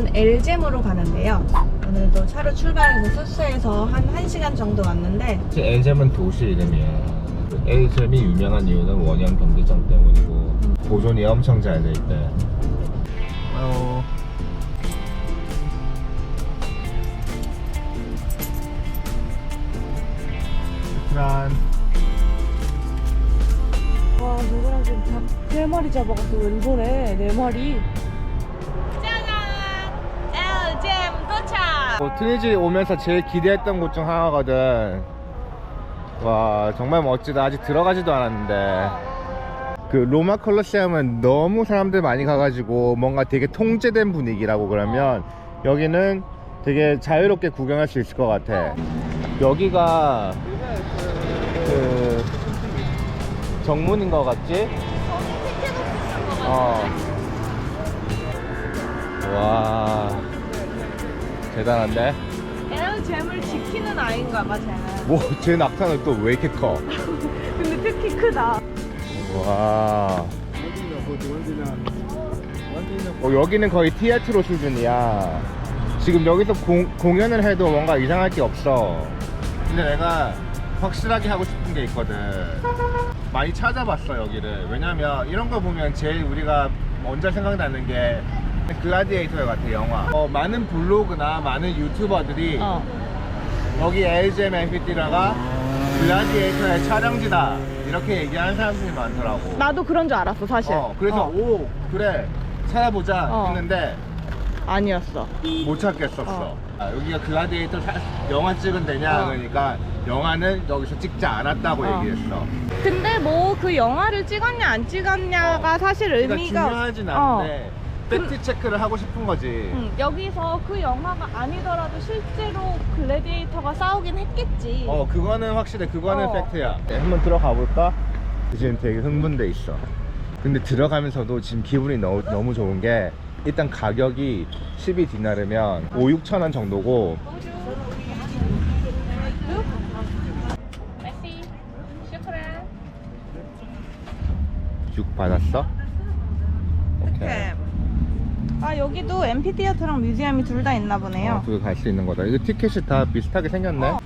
여기는 엘잼으로 가는데요. 오늘도 차로 출발해서 숙소에서 한 1시간 정도 왔는데 엘잼은 도시 이름이야. 엘잼이 유명한 이유는 원양 경기장 때문이고 보존이 엄청 잘 돼 있대. 어. 란와 누구랑 지금 닭네 마리 잡아갔어 왼손에 네 마리 뭐, 트니지 오면서 제일 기대했던 곳 중 하나거든. 와 정말 멋지다. 아직 들어가지도 않았는데. 그 로마 컬러시움은 너무 사람들 많이 가가지고 뭔가 되게 통제된 분위기라고 그러면 여기는 되게 자유롭게 구경할 수 있을 것 같아. 여기가 그 정문인 것 같지? 어. 와 대단한데? 엘잼을 지키는 아이인가 봐 쟤는 뭐, 제 낙타는 또 왜 이렇게 커? 근데 특히 크다 와. 어, 여기는 거의 티아트로 수준이야. 지금 여기서 공, 공연을 해도 뭔가 이상할 게 없어. 근데 내가 확실하게 하고 싶은 게 있거든. 많이 찾아봤어, 여기를. 왜냐면 이런 거 보면 제일 우리가 먼저 생각나는 게 글라디에이터 같아, 영화. 어, 많은 블로그나 많은 유튜버들이 어. 여기 LGM 앰피티라가 글라디에이터의 촬영지다 이렇게 얘기하는 사람들이 많더라고 나도 그런 줄 알았어 사실 어, 그래서 어. 오 그래 찾아보자 어. 했는데 아니었어 못 찾겠었어 어. 아, 여기가 글라디에이터 사- 영화 찍은 데냐 어. 그러니까 영화는 여기서 찍지 않았다고 어. 얘기했어 근데 뭐 그 영화를 찍었냐 안 찍었냐가 사실 그러니까 의미가 중요하진 어. 않은데 팩트 체크를 하고 싶은 거지 응, 여기서 그 영화가 아니더라도 실제로 글래디에이터가 싸우긴 했겠지. 어 그거는 확실해 그거는 어. 팩트야 네, 한번 들어가 볼까? 지금 되게 흥분돼 있어 근데 들어가면서도 지금 기분이 너무, 너무 좋은 게 일단 가격이 12디나르면 5, 6천 원 정도고 메시, 슈크란. 육 받았어? 아 여기도 엠피 티어트랑 뮤지엄이 둘 다 있나 보네요. 어, 두개 갈 수 있는 거다. 이거 티켓이 다 비슷하게 생겼네. 어.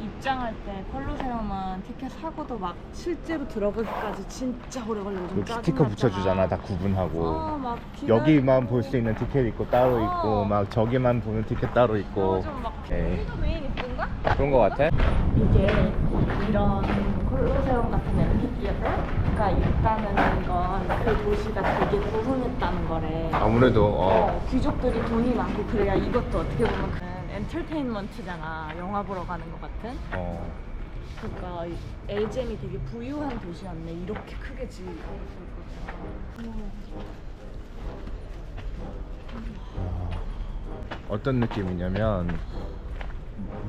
입장할 때 콜로세움은 티켓 사고도 막 실제로 들어보기까지 진짜 오래 걸리고 좀 짜증 스티커 붙여주잖아. 다 구분하고. 어막 여기만 볼 수 있는 티켓 있고 따로 어. 있고 막 저기만 보는 티켓 따로 있고. 좀막 에 이쁜가? 그런 거 같아? 이게 이런 콜로세움 같은 엠피티어가 있다는 건 그 도시가 되게 부흥했다는 거래. 아무래도 어. 어, 귀족들이 돈이 많고 그래야 이것도 어떻게 보면 그 엔터테인먼트잖아. 영화 보러 가는 것 같은. 어. 그러니까 이 엘잼이 되게 부유한 도시였네. 이렇게 크게 지고 어떤 느낌이냐면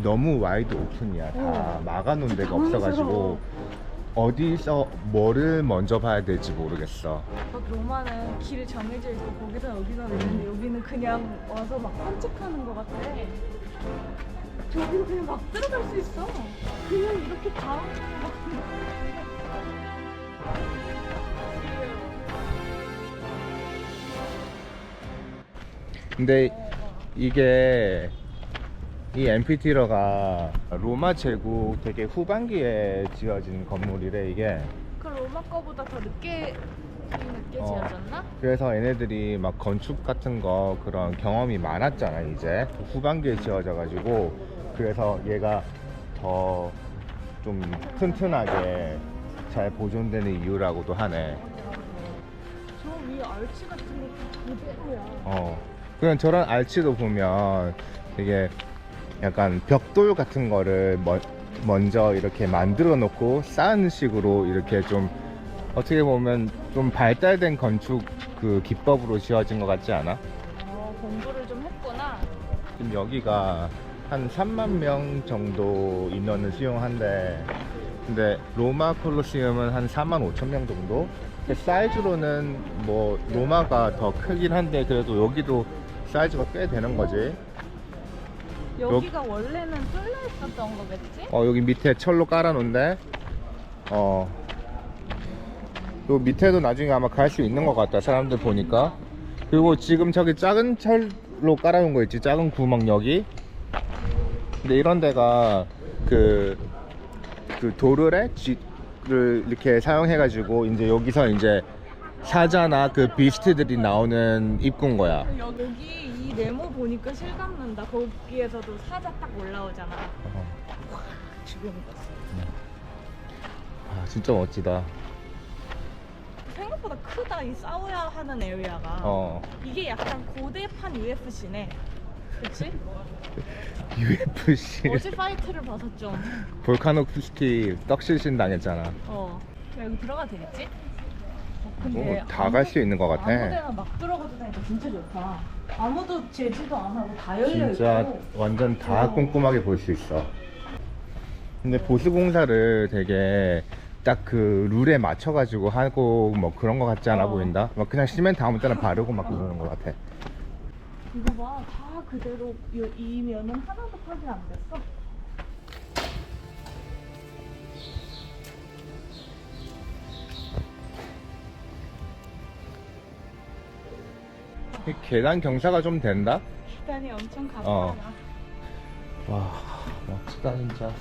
너무 와이드 오픈이야 다 어. 막아놓은 데가. 없어가지고 어디서 뭐를 먼저 봐야 될지 모르겠어 막 로마는 길이 정해져 있고 거기다 여기다 있는데 여기는 그냥 와서 막 산책하는 것 같아. 저기로 그냥 막 들어갈 수 있어. 그냥 이렇게 다. 근데 이게 이 엠피티러가 로마 제국 되게 후반기에 지어진 건물이래 이게 그 로마 거보다 더 늦게 늦게 어. 지어졌나? 그래서 얘네들이 막 건축 같은 거 그런 경험이 많았잖아 이제 후반기에 지어져 가지고 그래서 얘가 더 좀 튼튼하게 잘 보존되는 이유라고도 하네 저 위에 알치 같은 것도 그대로야. 어 그냥 저런 알치도 보면 되게 약간 벽돌 같은 거를 먼- 먼저 이렇게 만들어 놓고 쌓은 식으로 이렇게 좀 어떻게 보면 좀 발달된 건축 그 기법으로 지어진 것 같지 않아? 어, 공부를 좀 했구나. 지금 여기가 한 3만 명 정도 인원을 수용한대. 근데 로마 콜로시움은 한 4만 5천 명 정도? 근데 사이즈로는 뭐 로마가 더 크긴 한데 그래도 여기도 사이즈가 꽤 되는 거지. 여기가 원래는 뚫려 있었던 거겠지? 어 여기 밑에 철로 깔아놓은데. 어. 요 밑에도 나중에 아마 갈 수 있는 것 같다 사람들 보니까. 그리고 지금 저기 작은 철로 깔아놓은 거 있지? 작은 구멍 여기 근데 이런 데가 그, 그 도르래? 쥐를 이렇게 사용해 가지고 이제 여기서 이제 사자나 그 비스트들이 나오는 입구인 거야. 여기 이 네모 보니까 실감 난다. 거기에서도 사자 딱 올라오잖아. 어. 지금 아 진짜 멋지다 생각보다 크다 이 싸워야 하는 에리아가. 어 이게 약간 고대판 UFC네. 그치? UFC 어제 파이트를 봐서 좀. 볼카노 쿠스티 떡실신 당했잖아 어. 야, 여기 들어가도 되겠지? 어, 근데 오, 다갈 수 있는 것 같아 아무데나 막 들어가도 되니까 진짜 좋다. 아무도 제지도 안 하고 다 열려 진짜 있고. 완전 다 어. 꼼꼼하게 볼 수 있어. 근데 보수 공사를 되게 딱 그 룰에 맞춰가지고 하고 뭐 그런 거 같지 않아 어. 보인다? 막 그냥 시멘트 아무 때나 바르고 막 그러는 거 같아. 이거 봐, 다 그대로 이, 이 면은 하나도 파지 안 됐어. 계단 경사가 좀 된다? 계단이 엄청 가파라. 어. 와 멋지다 진짜.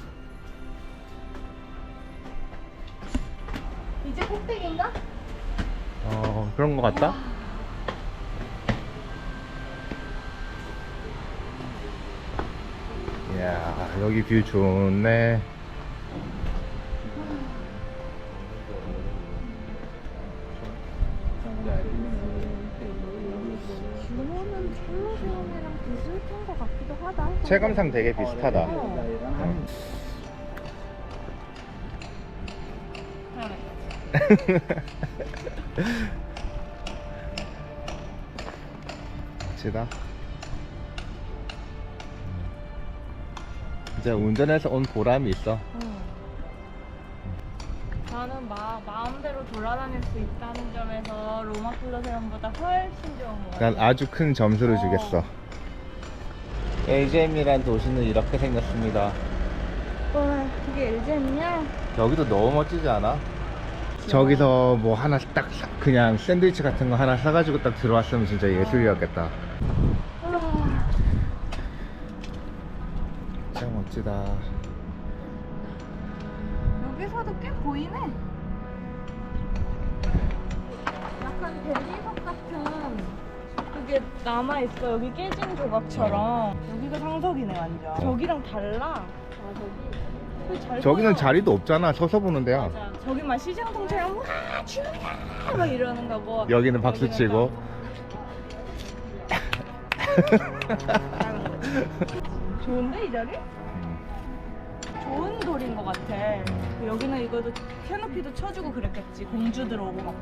이제 꼭대기인가? 어 그런 거 같다? 이야 여기 뷰 좋네. 비슷한 것 같기도 하다. 체감상 되게 비슷하다. 어. 멋지다. 이제 운전해서 온 보람이 있어. 응. 나는 막 마음대로 돌아다닐 수 있다는 점에서 로마 콜로세움보다 훨씬 좋은 것 같아. 난 아주 큰 점수를 어. 주겠어. LGM이란 도시는 이렇게 생겼습니다. 와, 그게 LGM이야? 여기도 너무 멋지지 않아? 저기서 뭐 하나 딱 사- 그냥 샌드위치 같은 거 하나 사가지고 딱 들어왔으면 진짜 예술이었겠다. 와, 진짜 멋지다. 여기서도 꽤 보이네. 약간 대리석 같은 그게 남아 있어. 여기 깨진 조각처럼. 여기가 상석이네 완전. 저기랑 달라. 아 저기. 저기는 보여. 자리도 없잖아. 서서 보는 데야. 맞아. 저기만 시장통처럼 와 주야 막 이러는 거고. 여기는 박수 여기는 치고. 딱 하는 거지. 좋은데 이 자리? 좋은 돌인 것 같아. 여기는 이거도 캐노피도 쳐주고 그랬겠지. 공주 들어오고 막.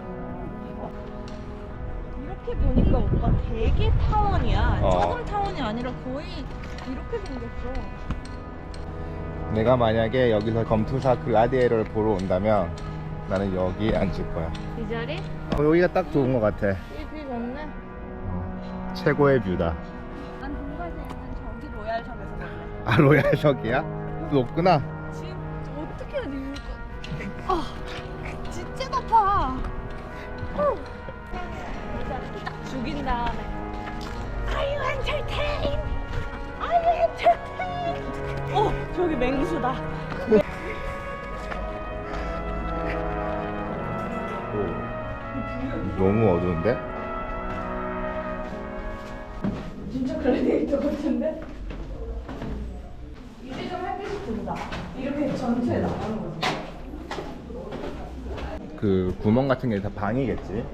이렇게 보니까 오빠 되게 타원이야. 어. 조금 타원이 아니라 거의 이렇게 생겼어. 내가 만약에 여기서 검투사 글라디에이터를 보러 온다면 나는 여기에 앉을 거야. 이 자리? 어, 여기가 딱 좋은 것 같아. 이뷰 좋네. 최고의 뷰다. 난 동가지에 있는 저기 로얄석에서 볼래. 아 로얄석이야? 높구나. 딱 죽인 다음에 entertained? Are you entertained? 어 저기 맹수다. 너무 어두운데? 진짜 글래디에이터 같은데? 이제 좀 햇빛이 든다. 이렇게 전체에 나가는 거지. 그 구멍 같은 게 다 방이겠지.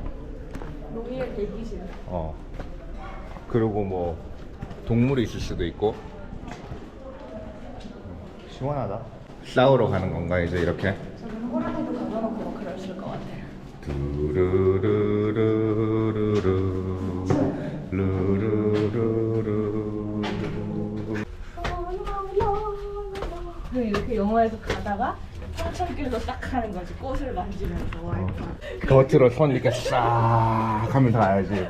로이의 대기실. 어. 그리고 뭐 동물이 있을 수도 있고. 시원하다. 싸우러 가는 건가 이제 이렇게? 저기는 호랑이도 가져놓고 막 그랬을 것 같아. 두루루루루루 루루루루루 그 이렇게 영화에서 가다가 청천길로 딱 하는 거지. 꽃을 만지면서. 와 겉으로 손 이렇게 싹 하면서 가야지.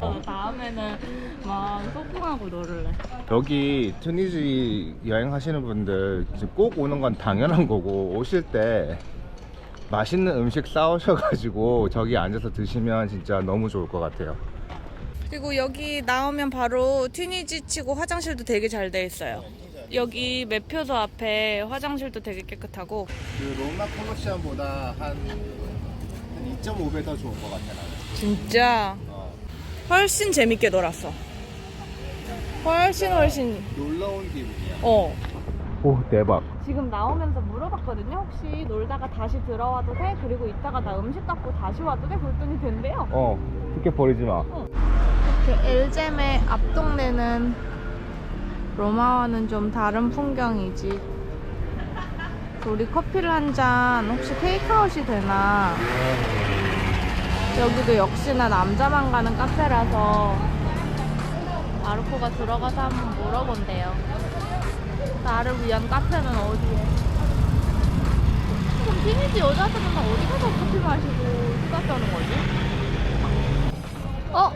어, 다음에는 막 소풍하고 놀을래. 여기 튜니지 여행하시는 분들 이제 꼭 오는 건 당연한 거고 오실 때 맛있는 음식 싸오셔가지고 저기 앉아서 드시면 진짜 너무 좋을 것 같아요. 그리고 여기 나오면 바로 튀니지 치고 화장실도 되게 잘 돼 있어요. 여기 매표소 앞에 화장실도 되게 깨끗하고 그 로마 콜로시움보다 한, 한 2.5배 더 좋은 것 같아 나는. 진짜 어. 훨씬 재밌게 놀았어. 훨씬 훨씬 놀러 온 기분이야. 어. 오 대박. 지금 나오면서 물어봤거든요. 혹시 놀다가 다시 들어와도 돼? 그리고 이따가 나 음식 갖고 다시 와도 돼? 그랬더니 된대요. 어 티켓 버리지 마. 이렇게 엘잼의 앞 동네는 로마와는 좀 다른 풍경이지. 우리 커피를 한 잔 혹시 테이크아웃이 되나? 여기도 역시나 남자만 가는 카페라서 마르코가 들어가서 한번 물어본대요. 나를 위한 카페는 어디에? 그럼 티니지 여자들은 다 어디 가서 커피 마시고 수다 떠는 거지? 어?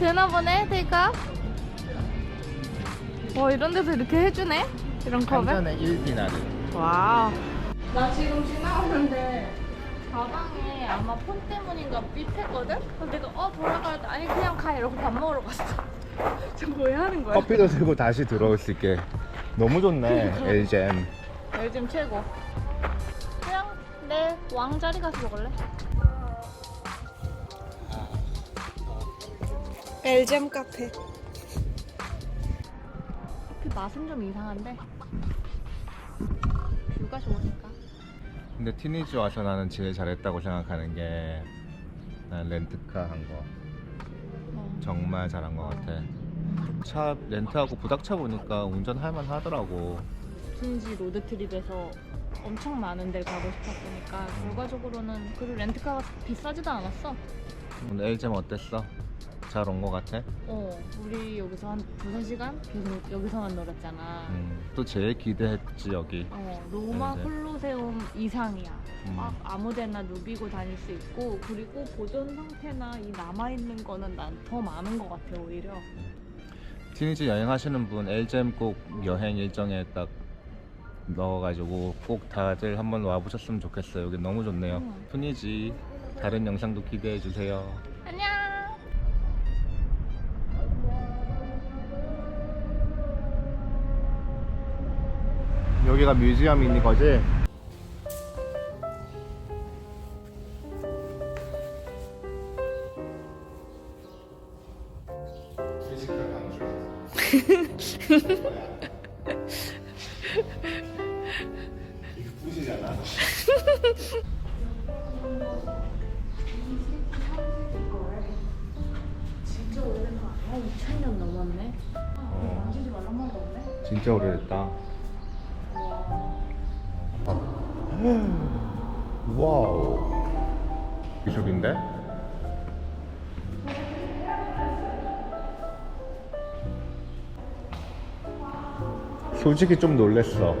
되나 보네, 테이크아웃? 어, 이런 데서 이렇게 해주네? 이런 한 컵에? 잔에 1디나르. 와우. 나 지금 지나오는데 가방에 아마 폰 때문인가 삐했거든? 근데 내가 어 돌아가야 돼. 아니 그냥 가 이러고 밥 먹으러 갔어. 저거 왜 하는 거야? 커피도 들고 다시 들어올 수 있게. 너무 좋네 엘잼. 요즘 최고. 그냥 내 왕자리 가서 먹을래? 엘잼 카페. 맛은 좀 이상한데 뷰가 좋으니까. 근데 티니지 와서 나는 제일 잘했다고 생각하는 게 난 렌트카 한 거. 어. 정말 잘한 것 같아. 차 렌트하고 부닥쳐 보니까 운전할 만 하더라고. 퀸지 로드트립에서 엄청 많은 데 가고 싶었으니까 결과적으로는 그리고 렌트카가 비싸지도 않았어. 오늘 엘잼 어땠어? 잘 온 것 같아? 어, 우리 여기서 한 두세 시간 계속 여기서만 놀았잖아. 음, 또 제일 기대했지 여기. 어, 로마 네, 네. 콜로세움 이상이야. 음. 막 아무데나 누비고 다닐 수 있고 그리고 보존 상태나 이 남아 있는 거는 난 더 많은 것 같아 오히려. 티니지 여행하시는 분 엘잼 꼭 여행 일정에 딱 넣어가지고 꼭 다들 한번 와보셨으면 좋겠어요. 여기 너무 좋네요. 음. 티니지 다른 영상도 기대해 주세요. 여기가 뮤지엄인 거지? 진짜 오래된 거 아니야? 2000년 넘었네. 어. 만지지 말란 말도 없네. 진짜 오래됐다. 기술인데? 솔직히 좀 놀랬어.